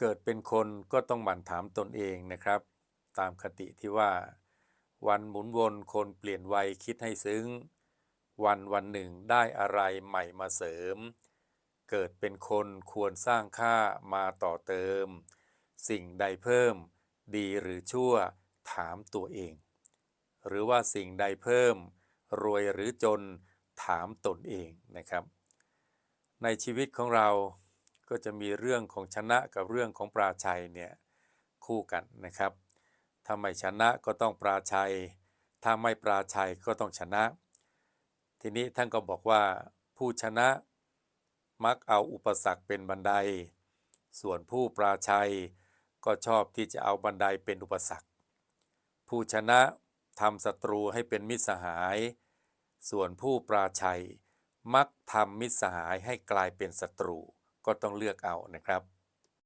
เกิดเป็นคนก็ต้องหมั่นถามตนเองนะครับ ตามคติที่ว่า วันหมุนวนคนเปลี่ยนวัยคิดให้ซึ้ง วันวันหนึ่งได้อะไรใหม่มาเสริม เกิดเป็นคนควรสร้างค่ามาต่อเติม สิ่งใดเพิ่ม ดีหรือชั่วถามตัวเอง หรือว่าสิ่งใดเพิ่ม รวยหรือจนถามตนเองนะครับ ในชีวิตของเรา ก็จะมีเรื่องของชนะกับเรื่องของปราชัยเนี่ยคู่กันนะครับถ้าไม่ชนะก็ต้องปราชัย ถ้าไม่ปราชัยก็ต้องชนะ ทีนี้ท่านก็บอกว่า ผู้ชนะมักเอาอุปสรรคเป็นบันได ส่วนผู้ปราชัยก็ชอบที่จะเอาบันไดเป็นอุปสรรค ผู้ชนะทำศัตรูให้เป็นมิตรสหาย ส่วนผู้ปราชัย มักทำมิตรสหายให้กลายเป็นศัตรู ก็ต้องเลือกเอานะครับ